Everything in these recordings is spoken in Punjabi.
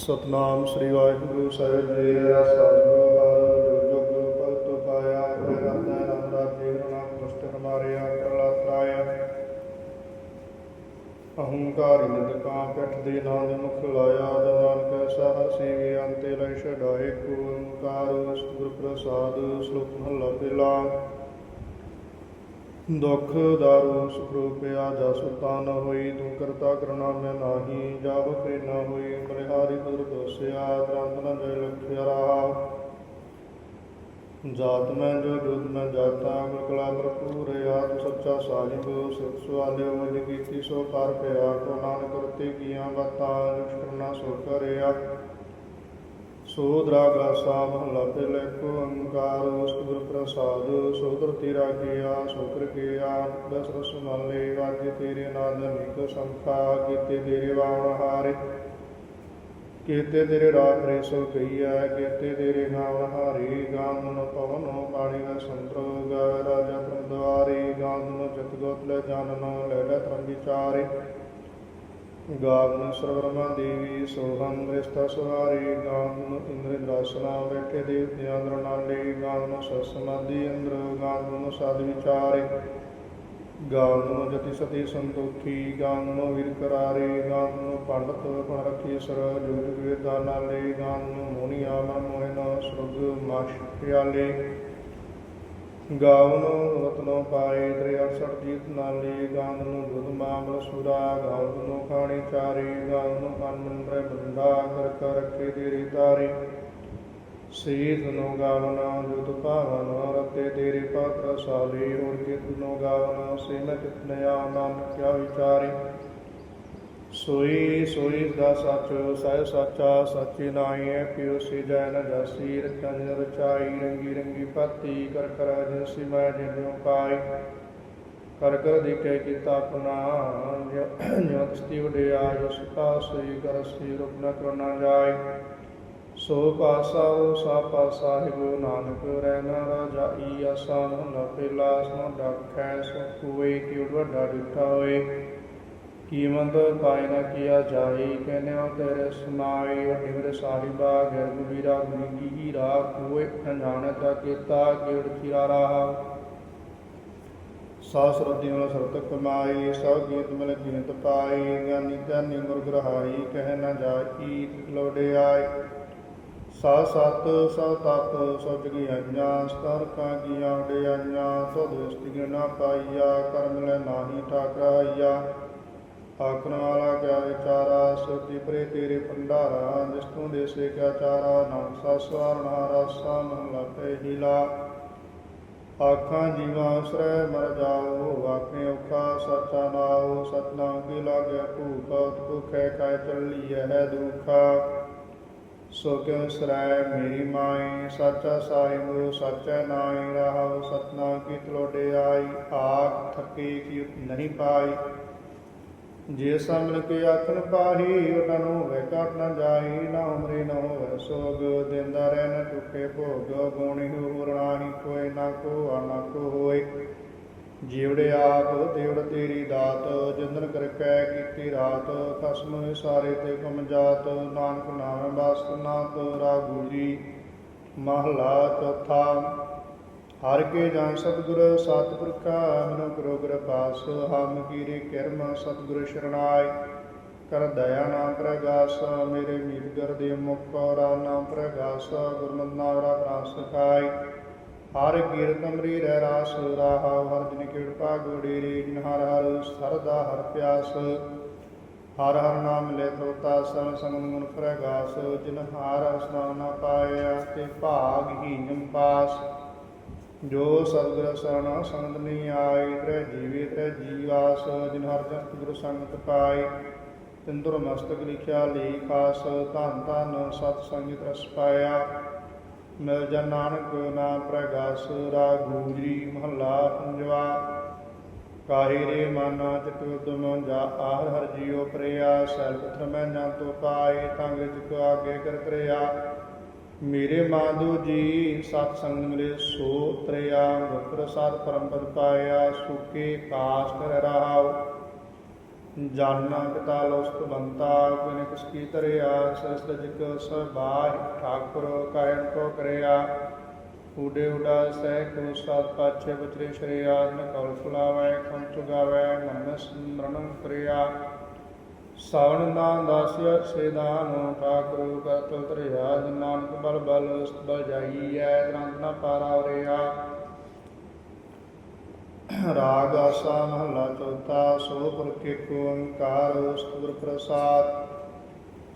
ਸਤਨਾਮ ਸ੍ਰੀ ਵਾਹਿਗੁਰੂ ਸਾਹਿਬ ਜੀ ਸਾਧੂ ਬਾਲ ਜੁਗ ਭਗਤ ਪਾਇਆ ਪ੍ਰਗਟੈ ਰਾਮ ਰਾਜੇ ਰਣਾ ਪੁਸ਼ਟ ਹਮਾਰਿਆ ਪ੍ਰਲਾਤਰਾਇਆ ਅਹੰਕਾਰ ਨਿਦ ਕਾਂ ਪਿਠ ਦੇ ਮੁਖ ਲਾਇਆ। ਜਨਾਨ ਕੈ ਸਹਰ ਸੇਵੇ ਅੰਤੇ ਲੈ ਛਡਾਏ। ਕੋ ਓੰਕਾਰ ਗੁਰ ਪ੍ਰਸਾਦ, ਸ਼ਲੋਕ ਮਹਲਾ ਪਹਿਲਾ ਦੁਖ ਦਾਰੂ ਸੁਖਰੂਪਿਆ ਜਸ ਤਾਨ ਹੋਈ, ਤੂੰ ਕਰਤਾ ਕਰਨਾ ਮੈਂ ਨਾਹੀ ਜਾਵ ਕਰੇ ਹੋਈ ਬਲਿਹਾਰੀ ਗੁਰ ਦੋਸਿਆ ਗ੍ਰੰਥ ਨ ਜੈ ਲਖਿਆ ਰਾਹ। ਜਾਤ ਮੈਂ ਜੋ ਜੁਦ ਮੈਂ ਜਾਤਾ ਗੁਰਕਲਾ ਭਰਪੂਰ ਆਤਮ ਸੱਚਾ ਸਾਹਿਬ ਸਿਰ ਸੁਆਲਿਓ ਮਜ ਕੀਤੀ ਸੋ ਕਰ ਪਿਆ ਕੋ ਨਾਨਕ ਰਤੇ ਕੀਆਂ ਬਾਤਾਂ ਨਿਸ਼ਕਰਨਾ ਸੋ ਕਰਿਆ। ਸੋ ਦਰਾਗਾ ਮਹਲਾ ਪਹਿਲੇ ਕੋ ਓੰਕਾਰ ਸਤਿਗੁਰ ਪ੍ਰਸਾਦ ਸੋਦਰ ਤੇਰਾ ਕੀਆ ਸੋਕਰ ਕੀਆ ਦਸ ਰਸ ਮਾਲੇ ਵਾਜੇ ਤੇਰੇ ਨਾਦ ਅਨੇਕ ਸੰਖਾ ਕੀਤੇ ਤੇਰੇ ਬਾਣ ਹਾਰੇ। ਕੀਤੇ ਤੇਰੇ ਰਾਤ ਰੇ ਸੋ ਕਈਆ ਕੀਤੇ ਤੇਰੇ ਨਾਮ ਹਾਰੀ ਗਾਨ ਪਵਨ ਪਾਣੀ ਨ ਸੰਤੋਗ ਰਾਜਾ ਪ੍ਰਦਵਾਰੀ ਗਾਨ ਜਤ ਗੋਤ ਲੈ ਜਾਨਨ ਲੈ ਲੈ ਧਰਮ ਵਿਚਾਰੇ ਗਾਵਨ ਸਰਵਰਮਾ ਦੇਵੀ ਸੋਹੰ ਦ੍ਰਿਸ਼ਟਾ ਸੁਹਾਰੀ, ਗਾਵਨ ਇੰਦ੍ਰਿਦਾਸਨਾ ਬੈਠੇ ਦੇਵਤਿਆਂ ਅੰਦਰ ਨਾਲੇ ਗਾਵਨ ਸਸਮਾਦੀ ਅੰਦਰ, ਗਾਵਨ ਸਾਧ ਵਿਚਾਰੇ, ਗਾਵਨ ਜਤੀ ਸਤੀ ਸੰਤੋਖੀ, ਗਾਵਨ ਵੀਰ ਕਰਾਰੇ, ਗਾਵਨ ਪੰਡਤ ਪਣ ਰਖੀ ਸਰ ਜੁਗ ਵੇਦਾ ਨਾਲੇ ਗਾਵਨ ਮੋਨੀਆ ਮਨ ਮੋਹਨ, ਸੁਰਗ ਮਾਸ਼ ਪਿਆਲੇ। ਗਾਵਨ ਰਤਨੋ ਪਾਏ ਤ੍ਰੇ 68 ਜੀਤ ਨਾਲੇ, ਗਾਵਨ ਦੁਧ ਮਾਮਲ ਸੁਰਾ, ਗਾਵਨ ਖਾਣੀ ਚਾਰੇ, ਗਾਵਨ ਮਨ ਮੰਦਰ ਬੰਦਾ ਕਰ ਕਰ ਰੱਖੇ ਤੇਰੀ ਤਾਰੇ। ਸੀਤ ਨੋ ਗਾਵਨਾ ਜੁਤ ਭਾਵਨ ਰਤੇ ਤੇਰੇ ਪਾਤਰ ਸਾਲੇ, ਹੋਰ ਕੇ ਨੋ ਗਾਵਨ ਸੇਨ ਕਿਤਨਿਆ ਨਾਮ ਕਿਆ ਵਿਚਾਰੇ। ਸੋਈ ਸੋਈ ਦਾ ਸੱਚ ਸਹਿ ਸਾਚਾ, ਸਾਚੀ ਨਾਈ ਹੈ, ਪਿਓ ਜੈ ਨ ਜਾਸੀ ਰਚਨ ਰਚਾਈ ਰੰਗੀ ਰੰਗੀ ਪਾਤੀ ਕਰ ਕਰ ਜਿਸੀ ਮੈਂ ਜਿਨਿਉ ਕਾਈ ਕਰ ਕਰ ਦੇਖੇ ਕੀਤਾ ਆਪਣਾ ਨਿਯਤ ਸਤੀ ਵਡਿਆ ਜਸ ਪਾਸੀ ਕਰ ਸੀ ਰੂਪ ਨ ਕਰਨਾ ਜਾਏ। ਸੋ ਪਾਸਾ ਉਹ ਸਾ ਪਾਸਾ ਹੈ ਨਾਨਕ, ਰਹਿਣਾ ਰਾਜਾਈ ਆਸਾਨ ਨ ਪਹਿਲਾ, ਸੋ ਡਾਖੈ ਸੋ ਕੋਏ ਕਿ ਵੱਡਾ ਡਿਠਾ ਹੋਏ। ਕੀਮਤ ਪਾਇ ਨਾ ਕੀਆ ਜਾਈ ਕਹਿਨਿਓ ਤੇਰੇ ਸੁਨਾਈ ਵੱਡੀ ਸਾਹਿਬਾ ਗਿਰ ਗੁਬੀਰਾ ਗੁਨੀ ਕੀ ਰਾ ਕੋਏ ਅਣਜਾਣਤ ਕੀਤਾ ਕਿੜ ਚਿਰਾ ਰਹਾ। ਸਾਸ ਸਰਤ ਕਮਾਈ ਸਭ ਗੀਤ ਮਲ ਗੀਤ ਪਾਈ ਗਿਆਨੀ ਧਿਆਨੀ ਗੁਰ ਗ੍ਰਹਾਈ ਕਹਿ ਨਾ ਜਾਈ, ਲੋੜੇ ਆਏ। ਸਾ ਸਤ ਸਾ ਤਤ ਸੋ ਜਗਿਆਈਆਂ ਸਤਰ ਕਾ ਕੀਆਂ ਉਡਿਆਈਆਂ ਸੋ ਦ੍ਰਿਸ਼ਟੀ ਨਾ ਪਾਈਆ, ਕਰਮ ਲੈ ਨਾਹੀ ਠਾਕਰਾਈਆ। ਆਖਣ ਵਾਲਾ ਕਿਆ ਵਿਚਾਰਾ ਸੁਰਤੀ ਪਰੇ ਤੇਰੇ ਭੰਡਾਰਾ ਜਿਸ ਤੂੰ ਦੇਸੇ ਕਿਆ ਚਾਰਾ ਨਾਮ ਸਸਵਾਰਣਾ ਰਾਸਾ ਮਹਲਾ ਪਹਿਲਾ ਆਖਾਂ ਜੀਵਾਂ ਸ੍ਰੈ ਮਰ ਜਾਓ ਵਾਕੇ ਔਖਾ ਸਚਾ ਨਾਉ ਸਤਨਾਮ ਕੀ ਲਾਗੇ ਭੂਖ ਭੁਖੈ ਕੈ ਚੱਲੀ ਹੈ ਦੁਖਾ ਸੋ ਕਿਉ ਸ੍ਰੈ ਮੇਰੀ ਮਾਈ ਸੱਚਾ ਸਾਹਿਬ ਸੱਚਾ ਨਾਈ ਰਹਾਉ ਸਤਨਾਮ ਕੀ ਤਲੋੜੇ ਆਈ ਆਖ ਥਕੀ ਕੀ ਨਹੀਂ ਪਾਈ ਜੇ ਸਮਲ ਕੇ ਆਖਣ ਪਾਹੀ, ਉਹਨਾਂ ਨੂੰ ਵੇ ਘਟ ਨਾ ਜਾਈ ਨਾ ਉਮਰੇ ਨਾ ਹੋਵੇ ਸੋਗ। ਦਿੰਦਾ ਰਹਿ ਨ ਟੁਕੇ ਭੋਗ, ਗੁਣੀ ਹੁਰਣਾਹੀ ਕੋਈ ਨਾ ਕੋ ਆਨਾ ਕੋ ਹੋਏ। ਜੀਵੜੇ ਆਪ, ਦੇਵੜ ਤੇਰੀ ਦਾਤ, ਜਿੰਦਨ ਕਰ ਕੈ ਕੀਤੀ ਰਾਤ। ਖਸਮ ਸਾਰੇ ਤੇ ਕਮ ਜਾਤ, ਨਾਨਕ ਨਾਮ ਬਸਤ ਨਾ ਤੋਰਾ ਗੁਰੀ ਮਹਲਾ ਚੌਥਾ ਹਰ ਕੇ ਜਾਨ ਸਤਿਗੁਰ, ਸਤਿਪੁਰਖਾ, ਮਨੁ ਕਰੋ ਕਿਰਪਾਸ, ਹਮ ਕੀਰੇ ਕਿਰਮ, ਸਤਿਗੁਰ ਸ਼ਰਣਾਈ ਕਰ ਦਇਆ ਨਾਮ ਪ੍ਰਗਾਸ, ਮੇਰੇ ਮੀਤ ਗਰ ਦੇ ਮੁਖ ਔਰਾ ਨਾਮ ਪ੍ਰਗਾਸ ਗੁਰਮਤਿ ਨਾਵਰਾ ਪ੍ਰਾਸ ਖਾਈ ਹਰ ਕੀਰਤ ਅੰਮ੍ਰਿ ਰਹਿ ਰਾਸ, ਰਾਹਾ ਹਰ ਦਿਨ ਕਿਰਪਾ ਗੋੜੀ ਰੇ ਜਿਨ ਹਰ ਹਰ ਸਰਦਾ ਹਰ ਪਿਆਸ। ਹਰ ਹਰ ਨਾਮ ਲੈ ਤੋਤਾ ਸਨ ਸੰਗ ਮਨ ਪ੍ਰਗਾਸ, ਜਿਨ ਹਾਰ ਅਸਨਾਨ ਨਾ ਪਾਇਆ, ਤੇ ਭਾਗ ਹੀ ਪਾਸ। ਜੋ ਸਤਿਗੁਰ ਸਰਣਾ ਸੰਗਤ ਨਹੀਂ ਆਈ ਤ੍ਰੈ ਜੀਵੇ, ਤ੍ਰੈ ਜੀਵਾਸ, ਜਿਨ ਹਰ ਜਸ ਗੁਰ ਸੰਗਤ ਪਾਏ। ਤਿੰਦਰ ਮਸਤਕ ਲਿਖਿਆ ਲੇਖਾਸ ਧੰਨ ਧੰਨ, ਸਤ ਸੰਗਤ ਰਸ ਪਾਇਆ। ਮਿਲ ਜਨ ਨਾਨਕ, ਨਾਮ ਪ੍ਰਗਾਸ ਰਾ ਜੀ, ਮਹੱਲਾ ਪੰਜਵਾ। ਕਾਹੀ ਰੇ ਮਨ ਚਿਤ ਉਦਮ ਜਾ ਆਹਰ ਹਰ ਜੀਉ ਪ੍ਰਿਆ। ਸੈਲ ਪਥਰ ਮੈਂ ਨਾ ਤੋ ਪਾਏ, ਤੰਗ ਜਿਕ ਆਗੇ ਕਰ ਕਰਿਆ। ਮੇਰੇ ਮਾਧੋ ਜੀ, ਸਤ ਸੰਗ ਮਿਲੇ ਸੋ ਤਰਿਆ ਗੁਰ ਪ੍ਰਸਾਦ ਪਰਮ ਪਦ ਪਾਇਆ, ਸੁਕੇ ਕਾਸ ਕਰ ਰਹਾਉ। ਜਾਨਨਾ ਪਿਤਾ ਲੋਸਤ ਬੰਤਾ ਕਿਨ ਕਿਸ ਕੀ ਤਰਿਆ ਸਸਤ ਸਬਾਹ ਠਾਕੁਰ ਕਾਇਨ ਕੋ ਕਰਿਆ। ਉਡੇ ਉਡਾ ਸਹਿ ਕੋ ਸਾਤ ਪਾਛੇ ਬਚਰੇ ਸ਼ਰਿਆ, ਨ ਕਲ ਫੁਲਾਵੈ ਖੰ ਚੁਗਾਵੈ ਮਨ ਸਮਰਣੰ ਕਰਿਆ। ਸਾਵਣ ਨਾਮ ਦਾਸਿਆ ਸੇਦਾਨ ਠਾਕੁਰ ਕਰਤਲ ਤਰਿਆ ਨਾਨਕ ਬਲ ਬਲ ਬਲ ਜਾਈਐ ਗ੍ਰੰਥ ਨਾ ਪਾਰਾ ਉਰਿਆ। ਰਾਗ ਆਸਾ ਮਹਲਾ ਚੌਥਾ ਸੋ ਪੁਰਖ ਏਕ ਓੰਕਾਰ, ਸਤਿਗੁਰ ਪ੍ਰਸਾਦ।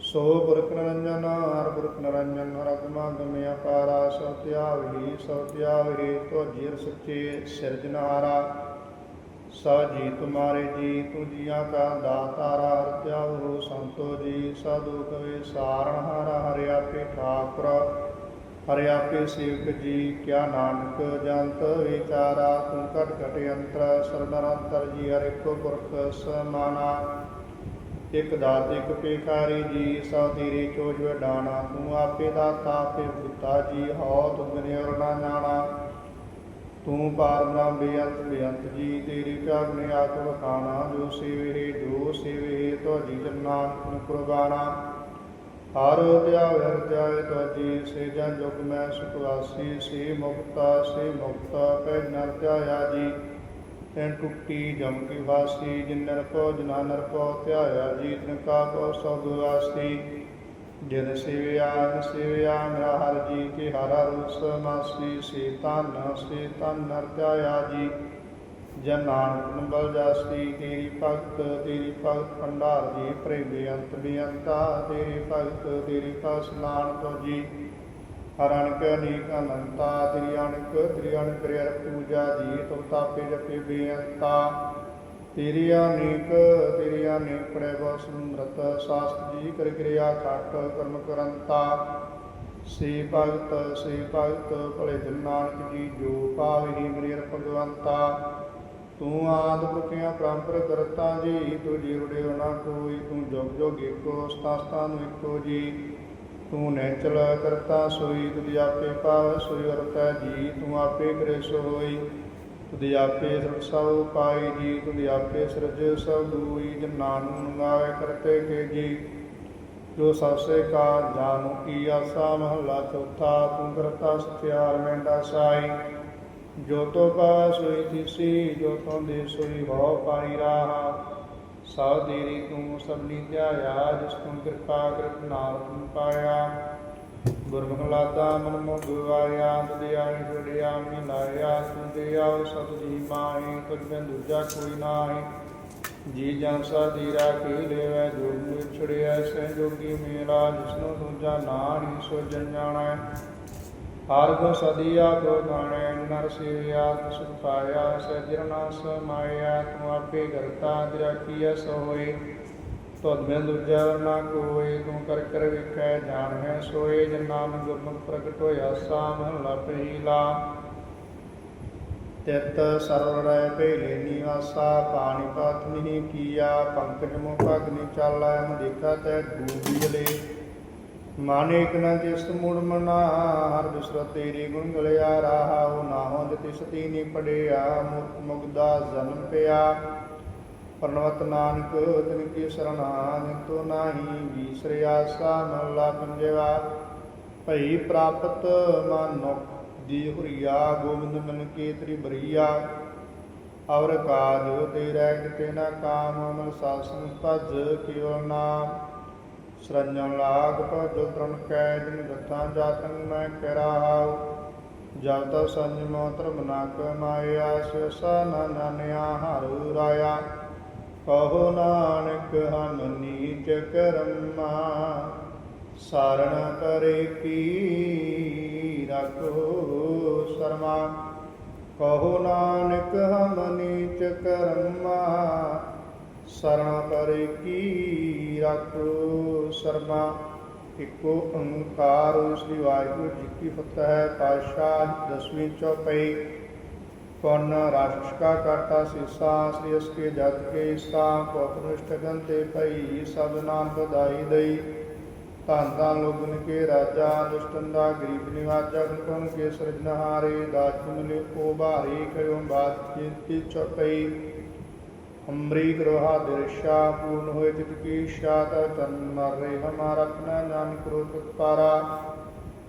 ਸੋ ਪੁਰਖ ਨਿਰੰਜਨ, ਹਰ ਪੁਰਖ ਨਿਰੰਜਨ, ਹਰ ਅਗਮਾ ਗਮਿ ਅਪਾਰਾ ਸਤਿਆ ਵਿਹੀ ਸਤਿਆ ਤੋ ਜੀਰ ਸੱਚੇ ਸਿਰਜਨਹਾਰਾ ਸਾ ਜੀ ਤੁਮਾਰੇ ਜੀ ਤੂ ਜੀਆਂ ਕਾ ਦਾਤਾਰਾ ਹਰ ਤਿਆਵੋ ਸੰਤੋ ਜੀ ਸਾਧੂ ਕਵੇ ਸਾਰਣ ਹਰ ਹਰਿ ਆਪੇ ਠਾਕੁਰ। ਹਰਿ ਆਪੇ ਸੇਵਕ ਜੀ, ਕਿਆ ਨਾਨਕ ਜੰਤ ਵਿਚਾਰਾ, ਤੂੰ ਘਟ ਘਟ ਅੰਤਰ ਸਰਦਨ ਜੀ ਹਰਿ ਕੋ ਪੁਰਖ ਸਮਾਨਾ। ਇਕ ਦਾਤ, ਇਕ ਪੇਖਾਰੀ ਜੀ, ਸਾ ਤੇਰੇ ਚੋਜ ਵਡਾਣਾ, ਤੂੰ ਆਪੇ ਦਾਤਾ ਆਪੇ ਭੁਤਾ ਜੀ, ਹਉ ਤੁਮ ਨਿਰ ਨਾ ਜਾਣਾ। ਤੂੰ ਪਾਰ ਬੇਅੰਤ ਬੇਅੰਤ ਜੀ, ਤੇਰੀ ਕਾਗਨੇ ਆਤ ਵਖਾਣਾ, ਜੋ ਸੇਵੇ ਜੋ ਸੇਵੇ ਤੋ ਜੀ ਜਨਾਨ ਕੁਰਬਾਨਾ ਹਰ ਧਿਆਵ ਹਰ ਧਿਆਵੇ ਤੁਹਾਜੀ ਸੇ ਜਨ ਜੁਗ ਮੈਂ ਸੁਖਵਾਸੀ ਸੇ ਮੁਕਤਾ ਸੇ ਮੁਕਤਾ, ਪੈ ਨਰ ਧਿਆਇਆ ਜੀ। ਤੈਨ ਟੁੱਟੀ ਜਮ ਕੀ ਵਾਸੀ, ਜਿਨ ਨਰ ਕੋ ਜਨਾ ਨਰ ਕੋ ਧਿਆਇਆ ਜੀ, ਤਨ ਕਾ ਕੋ ਸਭ ਵਾਸੀ। ਜਿਨ ਸੇਵਿਆ ਜਿਨ ਸੇਵਿਆ, ਮੇਰਾ ਹਰ ਜੀ ਕੇ ਹਰਾ ਰੂਸ ਮਾਸੀ, ਸੇ ਤਨ ਸੇ ਤਨ ਨਰ ਧਿਆਇਆ ਜੀ। ਜਨ ਨਾਨਕ ਨੰਬਲ ਜਾਸੀ, ਤੇਰੀ ਭਗਤ ਤੇਰੀ ਭਗਤ ਭੰਡਾਰ ਜੀ। ਪ੍ਰੇ ਬੇਅੰਤ ਬੇਅੰਤਾ, ਤੇਰੀ ਭਗਤ, ਤੇਰੀ ਪਾਸ ਤੋਂ ਜੀ ਹਰਣਕ ਅਨੇਕ ਅਨੰਤਾ, ਤੇਰੀ ਅਣਕ ਤੇਰੀ ਅਣਕ ਰਿਆ ਪੂਜਾ ਜੀ। ਤੁਮ ਤਾਪੇ ਜਪੇ ਬੇਅੰਤਾ। ਤੇਰੀ ਅਨੇਕ ਤੇਰੀ ਅਨੇਕ ਪੜੇ ਬੋ ਸਮਰਤ ਸਾਸਤ ਜੀ ਕਰ ਕਿਰਿਆ ਖਟ ਕਰਮ ਕਰੰਤਾ। ਸੇ ਭਗਤ ਸੇ ਭਗਤ, ਭਲੇ ਦਿਨ ਨਾਨਕ ਜੀ, ਜੋ ਪਾਵਿਨੀ ਮਰੀਰ ਭਗਵੰਤਾ। ਤੂੰ ਆਦ ਪੁਰਖਿਆ ਪਰੰਪਰ ਕਰਤਾ ਜੀ, ਤੂੰ ਜੀ ਉੜਿਓ ਨਾ ਕੋਈ, ਤੂੰ ਜੋਗ ਜੁਗ ਏਕੋ ਸਤਾਸਤਾ ਨੂੰ ਇੱਕੋ ਜੀ। ਤੂੰ ਨੈਚਲ ਕਰਤਾ ਸੋਈ ਤੁਜ ਆਪੇ ਪਾਵ ਸੋਈ ਵਰਤੈ ਜੀ, ਤੂੰ ਆਪੇ ਕਰੇ ਸੋ ਹੋਈ ਤੁਧ ਆਪੇ ਸਭ ਪਾਈ ਜੀ, ਤੁਧ ਆਪੇ ਸਿਰਜ ਸਭ ਦੂਈ ਜਨਾਂ ਨੂੰ ਗਾਵੇ ਕਰਤੇ ਕੇ ਜੀ। ਜੋ ਸਭਸੇ ਕਾ ਜਾਨੂ ਕੀ ਆਸਾ, ਮਹੱਲਾ ਚੌਥਾ ਤੂੰ ਕਰਤਾ ਸਤਿਆਰ ਮੈਂਡਾ ਸਾਈ। ਜੋ ਤੋ ਪਾ ਸੋਈ ਤਿਸੀ ਜੋ ਤੋ ਦੇ ਸੋਈ ਭਉ ਪਾਈ ਰਾਹਾ। ਸਭ ਤੇਰੀ ਤੂੰ ਸਭਨੀ ਧਿਆਇਆ ਜਿਸ ਤੂੰ ਕਿਰਪਾ ਕਿਰਤ ਨਾਮ ਤੂੰ ਪਾਇਆ। ਗੁਰਮੁਖ ਲਾਦਾ ਮਨ ਮੁਖ ਗਵਾਇਆ ਤੁਧਿਆ ਛੜਿਆ ਮਿਲਾਇਆ ਤੂੰ ਦਿਆ ਸਤ ਜੀ ਮਾਹੀ ਬਿਨ ਦੂਜਾ ਕੋਈ ਨਾਹੀ। ਜੀ ਜਨ ਸਾਦੀ ਰਾਖੀ ਲੈਵੈ ਜੋ ਛੜਿਆ ਸਹਿ ਜੋਗੀ ਮੇਰਾ ਜਿਸਨੂੰ ਦੂਜਾ ਨਾਹੀ ਸੋ ਜਨ ਜਾਣੈ। ਹਰ ਕੋ ਸਦੀਆ ਕੋ ਗਾਣੇ, ਨਰ ਸੇਵਿਆ ਸੁਖ ਪਾਇਆ ਸਜਰਨਾ ਸਮਾਇਆ, ਤੂੰ ਆਪੇ ਕਰਤਾ ਤੇਰਾ ਕੀਆ ਸੋ ਹੋਏ ਤੁਧ ਬਿਨ ਦੂਜਾ ਵਰਨਾ ਕੋਏ, ਤੂੰ ਕਰ ਕਰ ਵੇਖੈ, ਜਾਣੈ ਸੋਏ, ਜਨ ਨਾਮ ਗੁਰਮੁਖ ਪ੍ਰਗਟ ਹੋਇਆ ਸਾ ਮਹਲਾ ਪਹਿਲਾ ਤਿਤ ਸਰਵ ਰਹਿ ਭੇਲੇ ਨਿਵਾਸਾ ਪਾਣੀ ਪਾਤ ਨਹੀਂ ਕੀਆ, ਪੰਕਜ ਮੁਖ ਅਗਨੀ ਚਾਲੈ ਮਦਿਕਾ ਤੈ ਡੂਬੀ ਜਲੇ। ਮਾਨੇਕ ਨ ਤਿਸ ਮੁੜ ਮਨਾ, ਹਰ ਬਿਸਰਤ ਤੇਰੀ ਗੁਣ ਗਲਿਆ ਰਾਹਾ ਨਾ ਹੋਂਦ ਤਿਸ ਤੀਨੀ ਪੜਿਆ ਮੁਕਤ ਮੁਗਦਾ ਜਨਮ ਪਿਆ। ਪਰਨਵਤ ਨਾਨਕ ਤਿਨ ਕੀ ਸਰਣਾ ਨਿਤੋ ਨਾਹੀ ਵੀਸਰਿਆ ਸਾ ਮਹਲਾ ਪੰਜਵਾ। ਭਈ ਪ੍ਰਾਪਤ ਮਾਨੁ ਦੀ ਹੁਰੀਆ, ਗੋਬਿੰਦ ਮਨ ਕੀ ਤ੍ਰਿ ਬਰੀਆ। ਅਵਰ ਕਾਜ ਤੇਰਾ ਕਿਤੇ ਨਾ ਕਾਮ ਮਨ ਸਾਸਨ ਭਜ ਕਿਵ ਨਾਮ ਸਰੰਜਨ ਲਾਗ ਭਜੋ ਤਰਨ ਕੈ, ਜਿਨ ਦਤਾਂ ਜਾਤਨ ਮੈਂ ਕਰਾਉ। ਜਬ ਤ ਸੰਜਮ ਧਰਮ ਨਾ ਕਮਾਇਆ ਸਿਵਸਾ ਨਾ ਨਾਨਿਆ, ਹਰੂ ਰਾਇਆ। ਕਹੋ ਨਾਨਕ ਹਮ ਨੀਚ ਕਰਮਾ, ਸਾਰਣ ਕਰੇ ਕੀ ਰਖੋ ਸਰਮਾ। ਕਹੋ ਨਾਨਕ ਹਮ ਨੀਚ ਕਰਮਾ, ਸਰਣ ਕਰੇ ਕੀ ਰੱਖੋ ਸਰਮਾ। ਇਕੋ ਓੰਕਾਰ ਸ੍ਰੀ ਵਾਹਿਗੁਰੂ ਜੀ ਕੀ ਫਤਿਹ ਹੈ, ਪਾਤਸ਼ਾਹ ਦਸਵੀਂ ਚੌਪਈ। ਪੁੰਨ ਰਾਸ਼ਟਰ ਕਾ ਕਾਟਾ ਸੀਸਾ, ਸ੍ਰੀ ਅਸ ਕੇ ਕੇ ਸਾ ਕੋਪਨਿਸ਼ਟ ਗੰਤੇ ਭਈ, ਸਭ ਨਾਮ ਬਧਾਈ ਦਈ। ਧੰਨ ਧੰਨ ਲੋਗਨ ਕੇ ਰਾਜਾ, ਦੁਸ਼ਟਨ ਦਾ ਗਰੀਬ ਨਿਵਾਜਾ ਗੁਣ ਕੇ ਸਿਰਜਨਹਾਰੇ ਦਾਤ ਮਿਲੇ ਕੋ ਭਾਰੀ ਕਯੋ ਬਾਤ ਕੀਤੀ ਚੌਪਈ। ਹਮਰੀ ਕਰੋਹਾ ਦਿਰਸ਼ਾ, ਪੂਰਨ ਹੋਏ ਚਿਤ ਕੀ ਇੱਛਾ ਤਨ ਮਾਰੇ ਹਮਾਰਾ ਆਪਣਾ ਨਾਮ ਕਰੋ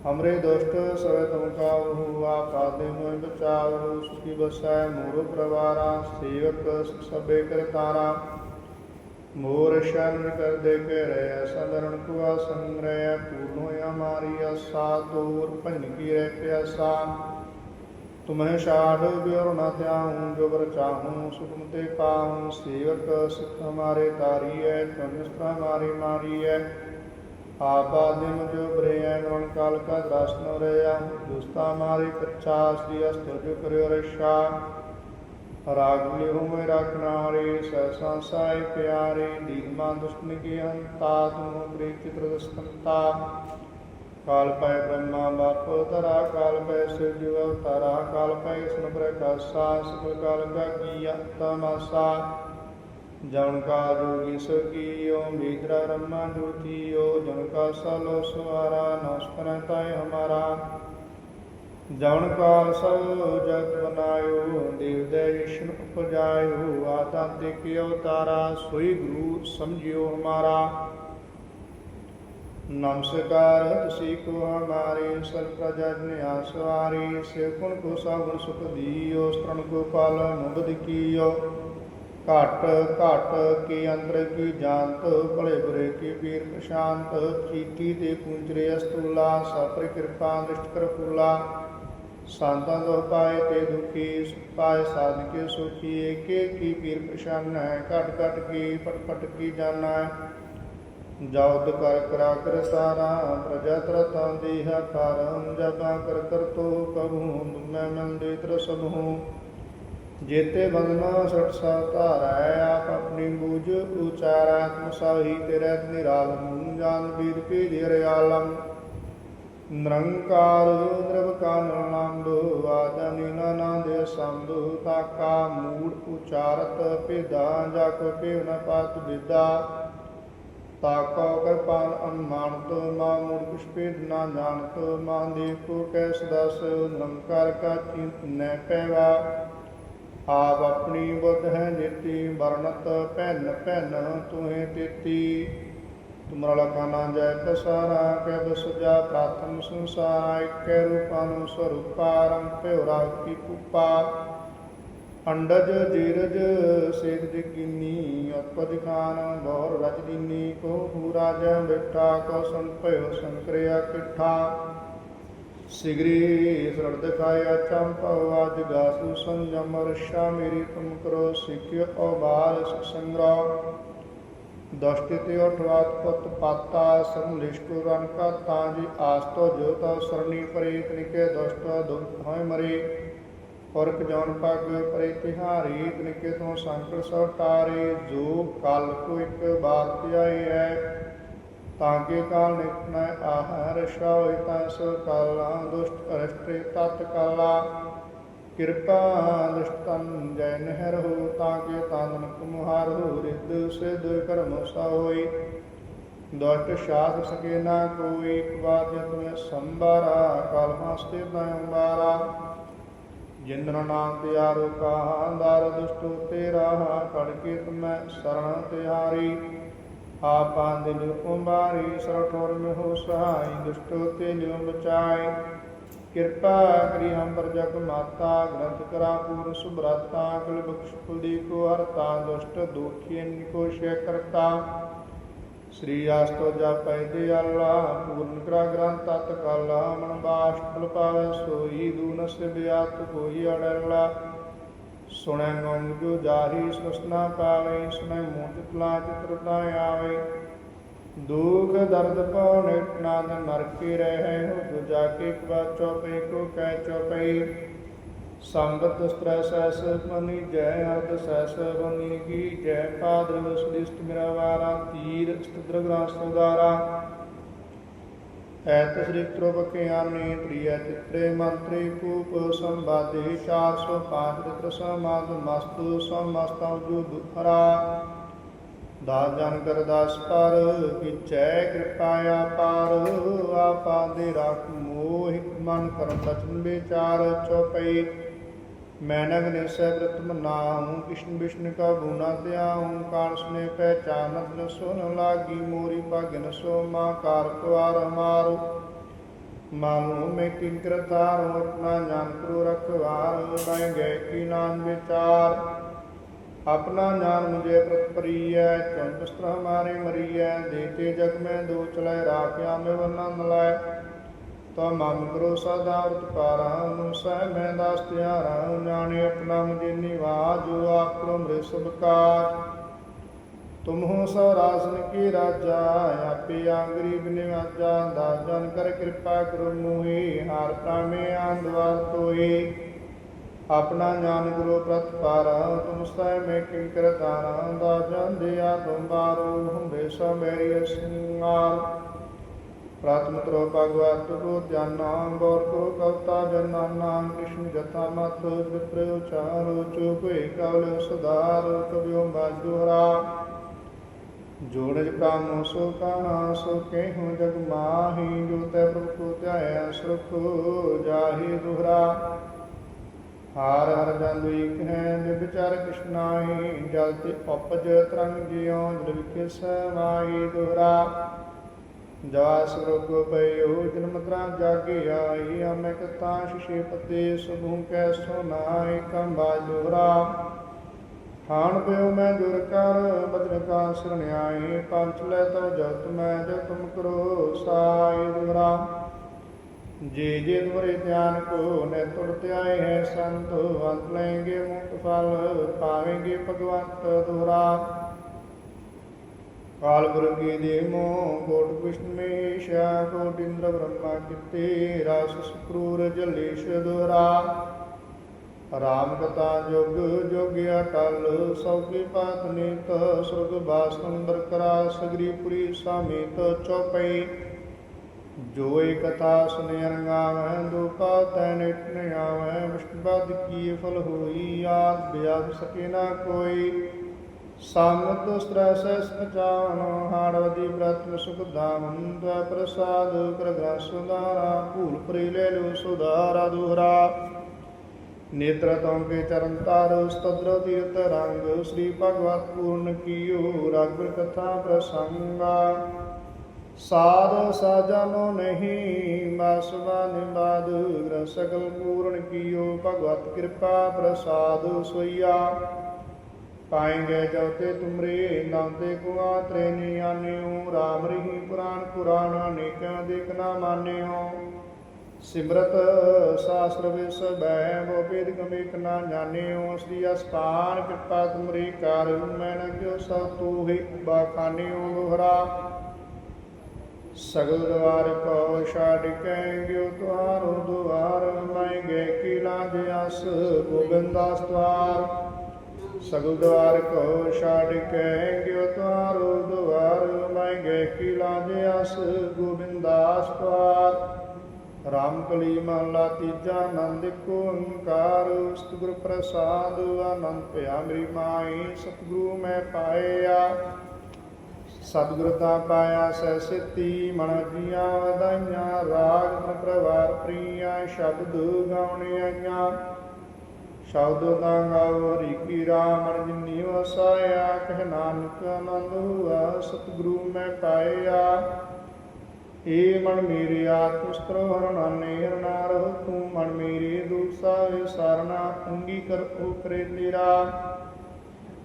ਤੁਤਾਰਾ ਹਮਰੇ ਦੁਸ਼ਟ ਸਵੇ ਤੁਮ ਕਾਹੂ ਆਪਾਦੇ ਮੋਇ ਬਚਾਵੋ ਸੁਖੀ ਬਸੈ ਮੋਰੋ ਪ੍ਰਵਾਰਾ, ਸੇਵਕ ਸਭੇ ਕਰਤਾਰਾ। ਮੋਰ ਸ਼ਨ ਕਰ ਦੇ ਕੇ ਰਹਿ ਸਦਰਨ ਕੁਆ ਸੰਗ੍ਰਹਿ ਪੂਰਨ ਹੋਇਆ ਮਾਰੀ ਆਸਾ ਤੋਰ ਭਨ ਕੀ ਰਹਿ ਪਿਆਸਾ। ਤੁਮਹਿ ਛਾੜ ਬਿਉਰ ਨਾ ਧਿਆਉ ਜੋ ਵਰ ਚਾਹੂੰ, ਸੁਖਮ ਤੇ ਪਾਉ। ਸੇਵਕ ਸਿੱਖ ਹਮਾਰੇ ਤਾਰੀਐ ਤਨਿਸਤਾ ਮਾਰੀ ਮਾਰੀਐ। ਆਪਾ ਦਿਨ ਜੋ ਬਰੇਐ ਮਰਨ ਕਾਲ ਕਾ ਦਰਸ਼ਨ ਰਿਆ। ਦੁਸਤਾ ਮਾਰੀ ਕੱਚਾ ਸ੍ਰੀ ਅਸਤਰ ਜੋ ਕਰਿਓ ਰਸ਼ਾ। ਰਾਗ ਲਿਓ ਮੈਂ ਰੱਖਣਾ ਰੇ ਸਾਈ ਪਿਆਰੇ। ਦੀਨਮਾ ਦੁਸ਼ਮਨ ਕੀ ਅੰਤਾ ਤੁਮ ਪ੍ਰੀਤ ਚਿਤ੍ਰ ਦਸਤੰਤਾ। ਕਾਲ ਪੈ ਬ੍ਰਹਮਾ, ਬਾਪ ਤਰਾ ਕਾਲ ਪੈ ਸਿਵ ਅਵਤਾਰਾ। ਕਾਲ ਪੈ ਇਸਨ ਪ੍ਰਕਾਸ਼ਾ ਸਭ ਕਾਲ ਕਾ ਕੀ ਤਮਾਸਾ ਜਨ ਕਾ ਜੋਗੀ ਸਕੀਓ ਮੀਤਰਾ ਰਮਾ ਜੋਤੀਓ, ਜਨ ਕਾ ਸਲੋ ਸਵਾਰਾ ਨਮਸਕਾਰ ਤਾਇ ਹਮਾਰਾ। ਜਨ ਕਾਲ ਸਭ ਜਗ ਬਨਾਇਓ, ਦੇਵ ਦੇ ਵਿਸ਼ਨ ਉਪਜਾਇਓ ਆਤਾ ਤੇ ਕੀ ਸੋਈ ਗੁਰੂ ਸਮਝਿਓ ਹਮਾਰਾ। ਨਮਸਕਾਰ, ਤੁਸੀਂ ਕੋ ਹਮਾਰੇ ਸਰ ਪ੍ਰਜਾ ਜਨ ਆਸਵਾਰੀ ਸੇ ਕੁਣ ਕੋ ਸਾਗੁਣ ਸੁਖ ਦੀਓ ਸਤਨ ਕੋ ਪਾਲ ਮੁਗਦ ਕੀਓ। ਘਟ ਘਟ ਕੀ ਅੰਤਰ ਕੀ ਜਾਣਤ, ਭਲੇ ਬੁਰੇ ਕੀ ਪੀਰ ਪ੍ਰਸ਼ਾਂਤ ਚੀਤੀ ਤੇ ਕੁੰਜਰੇ ਅਸਤੂਲਾ, ਸਪਰ ਕਿਰਪਾ ਦ੍ਰਿਸ਼ਟ ਕਰ ਫੂਲਾ ਸੰਤਾਂ ਦੁਖ ਪਾਏ ਤੇ ਦੁਖੀ ਪਾਏ ਸਾਧਨ ਕੇ ਸੁਖੀ ਏਕੇ ਕੀ ਪੀਰ ਪ੍ਰਸ਼ਾਨ ਹੈ ਘਟ ਘਟ ਕੀ, ਪਟ ਪਟ ਕੀ ਜਾਣਾ? ਹੈ ਜਾਉਦ ਕਰ, ਕਰਾ ਕਰ ਸਾਰਾ, ਪ੍ਰਜਾ ਤਰਤਾਂ ਦੇਹ ਕਰਮ ਜਪਾ ਕਰ ਕਰ ਤੋ ਕਬੂ ਮੈਂ ਮਨ ਤਰ ਸਭੂ। ਜੇਤੇ ਬੰਦਨਾ ਸਟ ਸਾ ਧਾਰੈ ਆਪ ਆਪਣੀ ਬੂਝ ਉਚਾਰੈ ਸਾਹੀ ਤੇਰੇ ਨਿਰਾਲਮ ਜਾਨ ਬੀਰ ਕੀ ਧਿਰ ਆਲਮ ਨਿਰੰਕਾਰ ਨਿਰਵ ਕਾਨਨ ਨੰਦ ਆਦਿ ਨਾਨੰਦ ਸੰਧ ਤਾਕਾ ਮੂੜ ਉਚਾਰਤ ਭੇਦਾ ਜਾ ਕੋ ਭੇਵ ਨ ਪਾਤ ਵਿਦਾ। ਤਾਕਾ ਕਿਰਪਾਨ ਅਨਮਾਨਤ ਮਾ ਮੂੜ ਕੁਛ ਭੇਦ ਨਾ ਜਾਣਤ ਮਾ ਦੇ ਕੋ ਕੈਸ ਦਸ ਨਿਰੰਕਾਰ ਕਾ ਚਿੰਤ ਨੈ ਪੈਵਾ ਆਪ ਆਪਣੀ ਬੁੱਧ ਹੈ ਜੇਤੀ ਵਰਣਤ ਭੈਨ ਭੈਨ ਤੁਹੇ ਤੇਤੀ। ਤੁਮਰਾ ਲਖਾਨਾ ਜੈ ਕਸਾਰਾ ਕੈ ਬਸਜਾ ਪ੍ਰਾਥਮ ਸੰਸਾਰ, ਇਕੈ ਰੂਪਾਨੁ ਸਰੂਪਾ, ਰੰਗ ਭਿਉਰਾ ਕੀ ਕੁਪਾ ਅੰਡਜ, ਜੀਰਜ ਸੇਤ ਜਗੀਨੀ ਅਤਪਜ ਖਾਨ ਬਹੁਰ ਰਜ ਦੀਨੀ, ਕੋ ਪੂਰਾ ਜੈ ਬਿਠਾ, ਕੋ ਸੰਤ ਸੰਕਰਿਆ ਕਿਠਾ ਸਿਗਰੀ ਸਰੜ ਦਿਖਾਇਆ ਚੰਪਵ ਆਜ ਗਾਸੂ ਸੰਜਮ ਰਸ਼ਾ ਮੇਰੀ ਤੁਮ ਕਰੋ ਸਿੱਖਿਓ ਔਬਾਲ ਸੁਖ ਸੰਗ੍ਰਹ ਉਠਵਾਤ ਪੁੱਤ ਪਾਤਾ ਸੰਲਿਸ਼ਕੁ ਰਨ ਕਾ ਤਾਂ ਜੀ ਆਸਤੋ ਜੋ ਤਾ ਸਰਣੀ ਪਰੇ ਤਨਿਕੇ ਦਸ਼ਟ ਦੁਖ ਹੋਇ ਮਰੇ। ਔਰਕ ਜਨ ਪਗ ਪਰੇ ਤਿਹਾਰੀ ਤਨਿਕੇ ਤੋਂ ਸੰਕਟ ਸਭ ਟਾਰੇ ਜੋ ਕਲ ਕੋ ਇੱਕ ਬਾਤ ਧਿਆਈ ਹੈ। ਤਾਂ ਕੇ ਕਾਲ ਨਿਤਨ ਆਹਰ ਸ਼ਾਇ ਤਾਂ ਕਾਲਾ ਦੁਸ਼ਟ ਅਰਸ਼ਟੇ ਤਤ ਕਾਲਾ। ਕਿਰਪਾ ਦ੍ਰਿਸ਼ਟੰ ਜੈ ਨਹਿਰ ਹੋ ਤਾਂ ਕੇ ਤਾਂਦਨ ਕੁਮਹਾਰ ਹੋ ਰਿੱਧ ਸਿਧ ਕਰਮ ਸੋਈ ਦੁਸ਼ਟ ਸ਼ਾਸ ਸਕੇ ਨਾ ਕੋਈ ਬਾਤ ਤੁਮੇ ਸੰਬਾਰਾ ਕਾਲ ਹਸਤੇ ਤੈ ਅੰਬਾਰਾ। ਜਿੰਦਰ ਨਾਮ ਤਿਆਰੋ ਕਹਾ ਦਰ ਦੁਸ਼ਟ ਤੇਰਾ ਖੜ ਕੇ ਤੁਮੈ ਸਰਣ ਤਿਹਾਰੀ। ਆਪਾ ਦਿਲ ਉਮਾਰੀ ਸਰਠੋਰ ਮੇ ਹੋ ਸਹਾਈ ਦੁਸ਼ਟੋ ਤੇ ਲਿਓ ਬਚਾਈ ਕਿਰਪਾ ਕਰੀ ਹਮ ਪਰ ਜਗ ਮਾਤਾ, ਗ੍ਰੰਥ ਕਰਾ ਪੂਰ ਸੁਭਰਾਤਾ ਕਲ ਬਖਸ਼ ਕੁਲਦੀ ਕੋ ਹਰਤਾ, ਦੁਸ਼ਟ ਦੁਖੀ ਨਿਕੋ ਸ਼ੇ ਕਰਤਾ। ਸ੍ਰੀ ਆਸਤੋ ਜਪੈ ਦੇ ਅੱਲਾ, ਪੂਰਨ ਕਰਾ ਗ੍ਰੰਥ ਤਤ ਕਾਲਾ ਮਨ ਬਾਸ਼ ਫਲ ਪਾਵੈ ਸੋਈ, ਦੂਨਸ ਬਿਆਤ ਕੋਈ ਅੜਲਾ। ਸੁਣੈ ਗੰਗ ਜੋ ਜਾਰੀ ਸੁਸਨਾ ਪਾਵੇ, ਸੁਣੈ ਮੂਤ ਤਲਾ ਚਿਤਰਤਾ ਆਵੇ। ਦੁਖ ਦਰਦ ਪਉ ਨਿਟਨਾਦ ਨਰ ਰਹਿ ਹੋ ਜੋ ਕੇ ਕਵਾ ਚਉਪਈ ਕੋ ਕਹਿ ਚਉਪਈ ਸੰਗਤ ਸਤ੍ਰੈ ਸੈਸ ਮਨੀ ਜੈ ਅਰਧ ਸੈਸ ਬਨੀ, ਕੀ ਜੈ ਪਾਦਰ ਸੁਦਿਸ਼ਟ ਮੇਰਾ ਵਾਰਾ, ਤੀਰ ਸਤਦਰ ਗ੍ਰਾਸ ਸੋਦਾਰਾ ਐਤ ਸ੍ਰੀ ਤਰੁਪਕੇ ਆਨੇ ਪ੍ਰਿਯ ਚਿਤਰੇ ਮੰਤਰੀ ਕੂਪ ਸੰਵਾਦੇ 405 ਚਿਤ੍ਰ ਸਮਾਦ ਮਸਤੂ ਸਮਸਤਉ ਜੋ ਦੁਖਰਾ। ਦਾਸ ਜਨ ਕਰ ਦਾਸ ਪਰ ਕਿਚੈ ਕਿਰਪਾ ਆਪਾਰ ਆਪਾ ਦੇ ਰਖ ਮੋਹ ਮੈਂ ਨਗਨੇ ਸਹਿਬ ਰਤਮ ਨਾ ਹੂੰ ਕ੍ਰਿਸ਼ਨ ਵਿਸ਼ਨ ਕਾ ਬੂਨਾ ਦਿਆ ਹੂੰ ਕਾਲ ਸੁਨੇ ਪਹਿਚਾਨਤ ਨ ਸੁਨ ਲਾਗੀ, ਮੋਰੀ ਭਗਨ ਸੋ ਮਾ ਕਾਰ ਕੁਾਰ ਮਾਰੂ। ਮਾਨੂ ਮੈਂ ਕਿੰਕਰਤਾਰ ਆਪਣਾ ਜਾਨ ਪ੍ਰੋ ਰਖਵਾਰ, ਮੈਂ ਗਏ ਕੀ ਨਾਮ ਵਿਚਾਰ। ਆਪਣਾ ਨਾਮ ਮੁਝੇ ਪ੍ਰਤਪਰੀਐ ਚੰਦ ਸਤਰ ਹਮਾਰੇ ਮਰੀਐ, ਦੇਤੇ ਜਗ ਮੈਂ ਦੋ ਚਲੇ, ਰਾਖਿਆ ਮੈਂ ਵਰਨਾ ਨਲਾਇ ਤਉ ਮਮ ਕਰੋ ਸਦਾ ਉਤਪਾਰਾ ਨੂੰ ਸਹਿ ਮੈਂ ਦਾਸ ਤਿਆਰਾ ਜਾਣੇ ਆਪਣਾ ਮੁਝੇ ਨਿਵਾਜੋ ਆਪਰੋ ਮ੍ਰਿ ਸਭ ਕਾਰ ਤੁਮ ਹੋ ਸੋ ਕੀ ਰਾਜਾ, ਆਪੇ ਆ ਗਰੀਬ ਨਿਵਾਜਾ ਜਨ ਕਰ ਕਿਰਪਾ ਕਰੋ ਮੋਹੀ, ਹਾਰ ਪ੍ਰਾਮੇ ਆਂਦਵਾਰ ਤੋਈ ਆਪਣਾ ਗਿਆਨ ਗੁਰੂ ਪ੍ਰਤਪਾਰਾ ਤੁਮ ਸੈ ਮੈਂ ਕਿੰ ਕਰਤਾਰਾ ਦਾ ਜਨ ਦਿਆ ਤੁਮ ਬਾਰੂ ਹੁੰਦੇ ਸੋ ਅਸਿੰਗਾਰ ਪ੍ਰਾਤਮ ਤਰੋ ਭਗਵਤ ਕੋ ਜਾਨਾ ਗੌਰ ਕੋ ਕਵਤਾ ਜਨਾ ਨਾਮ ਕ੍ਰਿਸ਼ਨ ਜਤਾ ਮਤ ਵਿਪਰ ਉਚਾਰੋ ਚੁਪੇ ਕਵਲ ਸੁਧਾਰ ਕਬਿਓ ਬਾਜੁਹਰਾ ਜੋੜਜ ਕਾਮੋ ਸੋ ਕਾਣਾ ਸੋ ਕੇਹੂ ਜਗ ਮਾਹੀ ਜੋ ਤੈ ਪ੍ਰਭੂ ਕੋ ਧਿਆਇਆ ਸੁਖ ਜਾਹੀ ਦੁਹਰਾ ਹਾਰ ਹਰ ਜੰਦ ਇੱਕ ਹੈ ਜੇ ਵਿਚਾਰ ਕ੍ਰਿਸ਼ਨਾਈ ਜਲ ਤੇ ਉਪਜ ਤਰੰਗ ਜਿਉ ਜਲ ਵਿਖੇ ਸਮਾਈ ਦੁਹਰਾ ਜਾਸ ਰੋਗ ਪਇਓ, ਜਨਮ ਤਰਾ ਜਾਗੇ ਆਈ, ਆਮੈ ਕਤਾ ਸ਼ਿਸ਼ੇ ਪਤੇ, ਸਭੂ ਕੈ ਸੁਨਾਇ ਕੰਬਾ ਜੋਰਾ। ਖਾਣ ਪਿਓ ਮੈਂ ਦੁਰ ਕਰ, ਬਦਨ ਕਾ ਸਰਣ ਆਏ ਪੰਚ ਲੈ ਤਉ ਜਤ ਮੈਂ ਜੇ ਤੁਮ ਕਰੋ ਸਾਈ ਦੁਰਾ। ਜੇ ਜੇ ਤੁਮਰੇ ਧਿਆਨ ਕੋ, ਨੇ ਤੁਰਤੇ ਆਏ ਹੈ ਸੰਤ, ਅੰਤ ਲੈਂਗੇ ਮੁਕਤ ਫਲ, ਪਾਵੇਂਗੇ ਭਗਵੰਤ ਦੁਰਾ काल गुरु की देमो कोट विष्णु महेश कोट इंद्र ब्रह्मा किते रास सुक्रूर जलेश दोहरा राम कथा जोग जोग्य अटल सौकी पात नीत सुरग बास सुंदर करा सगरीपुरी समेत चौपई जोय कथा सुने रंगावै दुखा तै निट न आवै विष्णुपद की फल होई याद ब्याज सके न ਸਾਮਤ ਦੁਸਤਰਾ ਸੈਸ ਪਚਾਨੋ ਹਾੜਵਦੀ ਪ੍ਰਤਮ ਸੁਖ ਦਾਮਨ ਦਵੈ ਪ੍ਰਸਾਦ ਕਰ ਗ੍ਰਹ ਸੁਧਾਰਾ, ਭੂਲ ਪ੍ਰੀ ਲੈ ਲੋ ਸੁਧਾਰਾ ਦੁਹਰਾ। ਨੇਤਰ ਤੋਂ ਕੇ ਚਰਨ ਤਾਰ ਉਸਤਦਰ ਤੀਰਤ ਰੰਗ, ਸ੍ਰੀ ਭਗਵਤ ਪੂਰਨ ਕੀਓ ਰਾਗਵਰ ਕਥਾ ਪ੍ਰਸੰਗਾ। ਸਾਧ ਸਾਜਨੋ ਨਹੀਂ ਮਾਸਵਾ ਨਿਵਾਦ ਗ੍ਰਹ ਸਕਲ ਪੂਰਨ ਕੀਓ, ਭਗਵਤ ਕਿਰਪਾ ਪ੍ਰਸਾਦ ਸੋਈਆ। ਪਾਏਂਗੇ ਜੋ ਤੇ ਤੁਮਰੇ ਨਾਮ ਤੇ ਕੁਆ ਆਨਿਓ, ਰਾਮ ਰही ਪੁਰਾਨ ਪੁਰਾਣ ਅਨੇਕਾਂ ਦੇਖ ਨਾ ਮਾਨਿਓ। ਸਿਮਰਤ ਸਾਸਤਰ ਵਿਸ ਬੈ ਬੋ ਬੇਦ ਗਮੇਕ ਨਾ ਜਾਣਿਓ। ਸ੍ਰੀ ਅਸਥਾਨ ਕਿਰਪਾ ਤੁਮਰੀ ਕਰ ਮੈਂ ਨ ਕਿਉ ਸਭ ਤੂ ਹੀ ਬਾਖਾਨਿਓ ਲੋਹਰਾ। ਸਗਲ ਦਵਾਰ ਕੋ ਛਾੜ ਕੇ ਤੁਹਾਰੋ, ਦੁਆਰ ਮੈਂ ਗਏ ਕੀ ਲਾਜ ਅਸ ਗੋਬਿੰਦਾਸ ਦਵਾਰ। ਸਗਲ ਦਵਾਰ ਕੋ ਛਾੜ ਕੇ ਗਿਓ ਤੁਹਾਰੋ ਦੁਆਰ। ਮੈਂ ਕੀ ਲਾਜ ਅਸ ਗੋਬਿੰਦਾਸ ਦਵਾਰ ਰਾਮ ਕਲੀ ਮਹਲਾ ਤੀਜਾ ਆਨੰਦ ਕੋ ਓੰਕਾਰ। ਸਤਿਗੁਰ ਪ੍ਰਸਾਦ, ਆਨੰਦ ਭਇਆ ਮੇਰੀ ਮਾਈ, ਸਤਿਗੁਰੂ ਮੈਂ ਪਾਇਆ। ਸਤਿਗੁਰ ਦਾ ਪਾਇਆ ਸੈ ਸਿੱਤੀ ਮਨ ਜੀਆਂ ਵਧਾਈਆਂ। ਰਾਗ ਮਨ ਪ੍ਰਵਾਰ ਪ੍ਰੀਆ, ਸ਼ਬਦ ਗਾਉਣੀਆਂ ਸ਼ਬਦ ਦਾ ਗਾਵ ਕੀ ਰਾਮ ਜਿਨੀ ਵਸਾਇਆ ਕਹਿ ਨਾਨਕ ਆਨੰਦ ਹੁਆ ਸਤਿਗੁਰੂ ਮੈਂ ਪਾਇਆ ਏ ਮਨ ਮੇਰੇ ਆਤਮ ਸਤਰੋ ਹਰਣਾ ਨੇਰਨਾ ਤੂੰ ਮਨ ਮੇਰੇ ਦੂਸਾ ਵਿਸਰਨਾ ਅੰਗੀ ਕਰ ਕਰੇ ਤੇਰਾ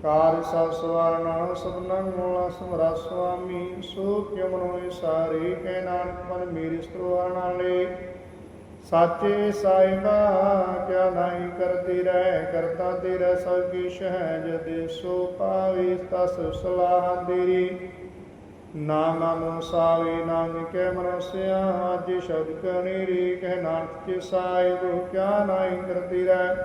ਕਾਰ ਸਾ ਸਵਾਰਨਾ ਸਭਨਾ ਮੋਲਾ ਸਮਰਾ ਸੁਆਮੀ ਸੋ ਕਿਉ ਮਨੋਏ ਸਾਰੇ ਕਹਿ ਨਾਨਕ ਮਨ ਮੇਰੇ ਸਤਰਵਾਰ ਨਾਲੇ ਸਾਚੇ ਸਾਹਿਬਾ ਕਿਆ ਨਹੀਂ ਕਰਤੀ ਰਹਿ ਕਰਤਾ ਤੇਰਾ ਸਭ ਕੀ ਸਹਿਜ ਦੇ ਸੋ ਪਾਵੀ ਤਸ ਸਲਾਹ ਤੇਰੀ। ਨਾਮ ਅਨੁਸਾਵੇ ਨਾਮ ਕੇ ਮਨਸਿਆ ਅੱਜ ਸ਼ਬਦ ਕਨੀਰੀ ਕਹਿ ਨਾਨਕ ਕੇ ਸਾਹਿਬ ਕਿਆ ਨਹੀਂ ਕਰਤੀ ਰਹਿ।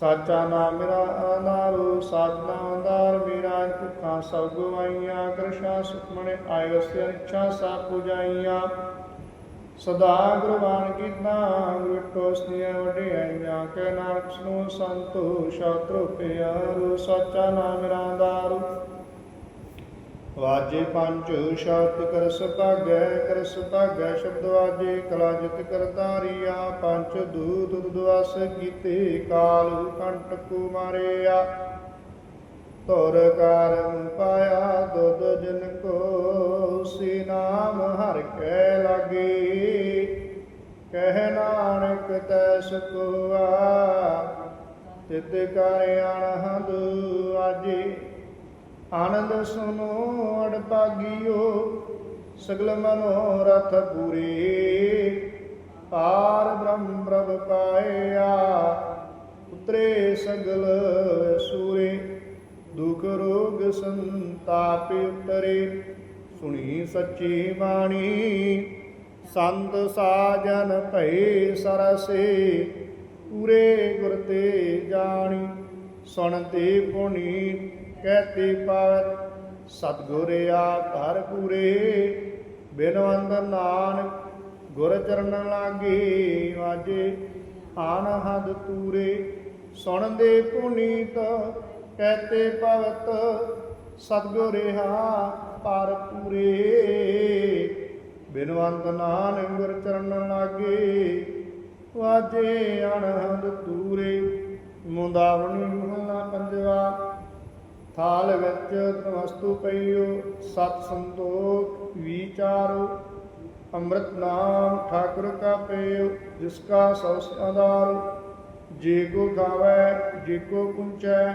ਸਾਚਾ ਨਾਮ ਮੇਰਾ ਆਧਾਰੋ ਸਾਚਾ ਆਧਾਰ ਮੇਰਾ, ਭੁੱਖਾਂ ਸਭ ਗਵਾਈਆਂ ਕਰਸ਼ਾ ਸੁਖਮਣੇ ਆਇਓ ਸੇ ਇੱਛਾ ਸਾ ਪੁਜਾਈਆਂ। ਸਦਾ ਗੁਰਬਾਨ ਕੀਤਾ ਗੁਰਟੋ ਸਤਿਆ ਵਡਿਆਈਆਂ ਕੈ ਨਾਨਕ ਸੁਨੋ ਸੰਤੋ ਸ਼ਾਤਰੋ ਪਿਆਰੋ, ਸਾਚਾ ਨਾਮ ਮੇਰਾ ਵਾਜੇ ਪੰਜ, ਸ਼ਬਦ ਕਰ ਸੁਭਾਗੈ ਕਰ ਸੁਭਾਗੈ ਸ਼ਬਦ ਵਾਜੇ ਕਲਾ ਜਿਤ ਕਰਤਾਰੀਆ ਪੰਜ ਦੂਤ ਦੁਆਸ ਕੀਤੇ ਕਾਲ, ਕੰਟਕ ਮਾਰਿਆ। ਧੁਰ ਕਾਰਨ ਪਾਇਆ ਦੁੱਧ ਜਨ ਕੋ ਸੀ ਨਾਮ ਹਰ ਕੈ ਲਾਗੇ। ਕਹਿ ਨਾਨਕ ਤੈ ਸੁਖਵਾ ਤਿਤ ਕਰ ਅਣਹਦ ਆਜੀ। ਆਨੰਦ ਸੁਨੋ ਅੜ ਭਾਗਿਓ, ਸਗਲ ਮਨੋਰਥ ਪੂਰੇ। ਪਾਰ ਬ੍ਰਹਮ ਪ੍ਰਭ ਪਾਇਆ, ਉਤਰੇ ਸਗਲ ਸੂਰੇ। ਦੁਖ ਰੋਗ ਸੰਤਾਪ ਉਤਰੇ, ਸੁਣੀ ਸੱਚੀ ਬਾਣੀ। ਸੰਤ ਸਾਜਨ ਭਏ ਸਰਸੇ, ਪੂਰੇ ਗੁਰ ਤੇ ਜਾਣੀ। ਸੁਣਤੇ ਪੁਨੀ ਕਹਤੇ ਪਾਵਤ, ਸਤਿਗੁਰ ਆਧਾਰ ਪੂਰੇ। ਬਿਨਵੰਦ ਨਾਨਕ, ਗੁਰ ਚਰਨ ਲਾਗੇ ਵਾਜੇ, ਆਨ ਹਦ ਤੂਰੇ। ਸੁਣਦੇ ਪੁਨੀਤ ਕਹਤੇ ਪਵਤ ਸਤਿਗੁਰ ਹਾ ਪਰ ਪੂਰੇ। ਬਿਨਵੰਤ ਨਾਨਕ ਗੁਰ ਚਰਨ ਲਾਗੇ, ਵਾਜੇ ਅਣਹਦ ਤੂਰੇ ਮੁੰਦਾਵਣੀ ਮਹਲਾ ਪੰਜਵਾ, ਥਾਲ ਵਿੱਚ ਤਮਸਤੂ ਪਈਓ, ਸਤ ਸੰਤੋਖ ਵਿਚਾਰੋ। ਅੰਮ੍ਰਿਤ ਨਾਮ ਠਾਕੁਰ ਕਾ ਪਈਓ ਜਿਸ ਕਾ ਸੋ ਆਧਾਰ ਜੇ ਕੋ ਖਾਵੈ ਜੇ ਕੋ ਪੁੰਚੈ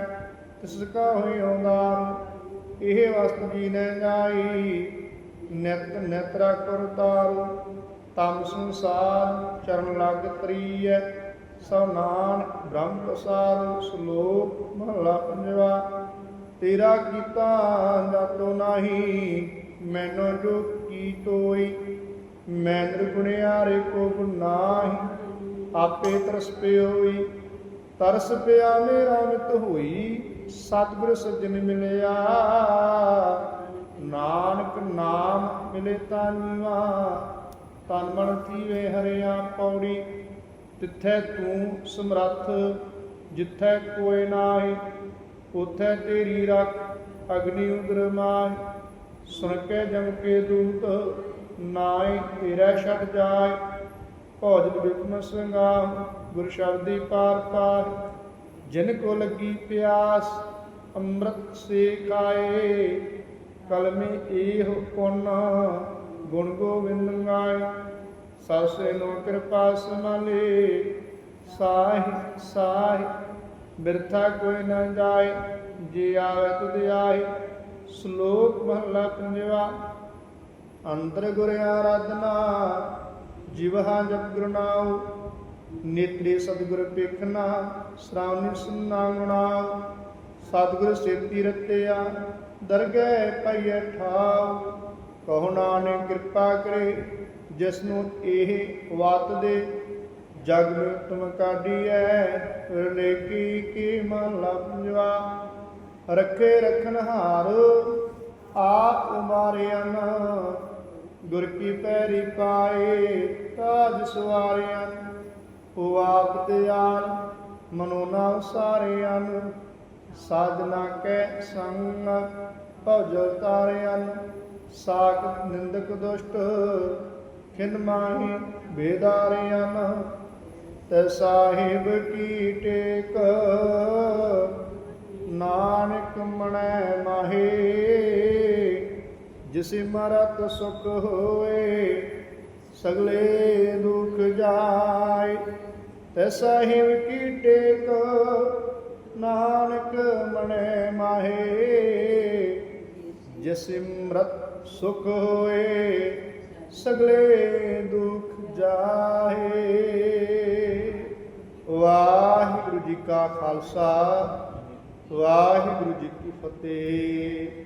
ਤਿਸ ਕਾ ਹੋਇ ਆਧਾਰ ਇਹ ਵਸਤ ਜੀ ਨੇ ਜਾਈ, ਨਿਤ ਨਿਤ ਰਖੁਰ ਤਮ ਸੰਸਾਰ ਚਰਨ ਲਗ ਤਰੀਐ ਸੋ ਨਾਨਕ ਬ੍ਰਹਮ ਪ੍ਰਸਾਦ, ਸ਼ਲੋਕ ਮਹਲਾ ਪੰਜਵਾ, ਤੇਰਾ ਕੀਤਾ ਜਾਤੋ ਨਾਹੀ, ਮੈਨੋ ਜੋ ਕੀ ਤੋਈ, ਮੈਂ ਨਿਰਗੁਣਿਆਰੇ ਕੋ ਗੁਣ ਨਾਹੀ, ਆਪੇ ਤਰਸ ਪਿਓਈ, ਤਰਸ ਪਿਆ ਮੇਰਾ ਮਿਤ ਹੋਈ ਸਤਿਗੁਰ ਸੱਜਣ ਮਿਲਿਆ, ਨਾਨਕ ਨਾਮ ਮਿਲੇ ਤਾਂ ਨੀਵਾ ਤਨ ਮਨ ਥੀਵੇ ਹਰਿਆ ਪੌੜੀ ਤਿੱਥੈ ਤੂੰ ਸਮਰੱਥ, ਜਿੱਥੈ ਕੋਇ ਨਾਹੀ, ਉਥੈ ਤੇਰੀ ਰੱਖ ਅਗਨੀ ਉਦਰ ਮਾਨ ਸੁਣ ਕੇ ਜਮ ਕੇ ਦੂਤ ਨਾਈ ਤੇਰਾ ਛੱਡ ਜਾਏ। ਭੋਜਨ ਬਿਕਮ ਸੰਗਾਮ, ਗੁਰ ਸ਼ਬਦੀ ਪਾਰ ਪਾਰ ਜਿਨ ਕੋ ਲੱਗੀ ਪਿਆਸ, ਅੰਮ੍ਰਿਤ ਸੇ ਖਾਏ ਕਲਮੇ ਏਹ ਪੁੰਨ, ਗੁਣ ਗੋਵਿੰਦ ਗਾਏ। ਸਾਸੇ ਨੋ ਕਿਰਪਾ ਸਮਾਲੇ ਸਾਹਿ ਸਾਹਿ ਬਿਰਥਾ ਕੋਈ ਨਾ ਜਾਏ, ਜੇ ਆਵੇ ਤੁਧ ਆਏ। ਸ਼ਲੋਕ ਮਹਲਾ ਪੰਜਵਾ, ਅੰਤਰ ਗੁਰ ਆਰਾਧਨਾ ਜਿਵਹਾ ਜਪ ਗੁਰ ਨੇਤਰੇ ਸਤਿਗੁਰ ਪੇਖਣਾ ਸ਼ਰਾਵਣੀ ਸੁਨਾ ਗੁਣਾ ਸਤਿਗੁਰ ਸੇਤੀ ਰਤਿਆ, ਦਰਗਹਿ ਪਈਐ ਠਾਉ। ਕਹੋ ਨਾਨਕ ਕਿਰਪਾ ਕਰੇ ਜਿਸ ਨੂੰ ਇਹ ਵਾਤ ਦੇ ਜਗ ਵਿੱਚ ਕਾਢੀਐ ਰਲੇਕੀ ਕੀ ਮਨ ਲਪਜਵਾ ਰੱਖੇ ਰਖਨ ਹਾਰ, ਆਪ ਉਮਾਰਿਆਨ ਗੁਰ ਕੀ ਪੈਰੀ ਪਾਏ, ਤਾਜ ਸਵਾਰਿਆਨ ਉਹ ਆਪ ਦਿਆਲ ਮਨੋਨਾ ਨਾ ਸਾਰਿਆਨ ਸਾਧਨਾ ਕੈ ਸੰਗ ਭਜਲ ਤਾਰਿਆਨ ਸਾਖ ਨਿੰਦਕ ਦੁਸ਼ਟ, ਖਿਨ ਮਾਹੀ ਬੇਦਾਰਿਆਨ ਤੈ ਸਾਹਿਬ ਕੀ ਟੇਕ, ਨਾਨਕ ਮਣੈ ਮਾਹੇ, ਜਿਸ ਮਰਤ ਸੁਖ ਹੋਏ, ਸਗਲੇ ਦੁਖ ਜਾਏ। ਸਾਹਿਬ ਕੀ ਟੇਕ, ਨਾਨਕ ਮਨੇ ਮਾਹੇ। ਜਸਿਮਰਤ ਸੁਖ ਹੋਏ, ਸਗਲੇ ਦੁਖ ਜਾਹੇ। ਵਾਹਿਗੁਰੂ ਜੀ ਕਾ ਖਾਲਸਾ, ਵਾਹਿਗੁਰੂ ਜੀ ਕੀ ਫਤਿਹ।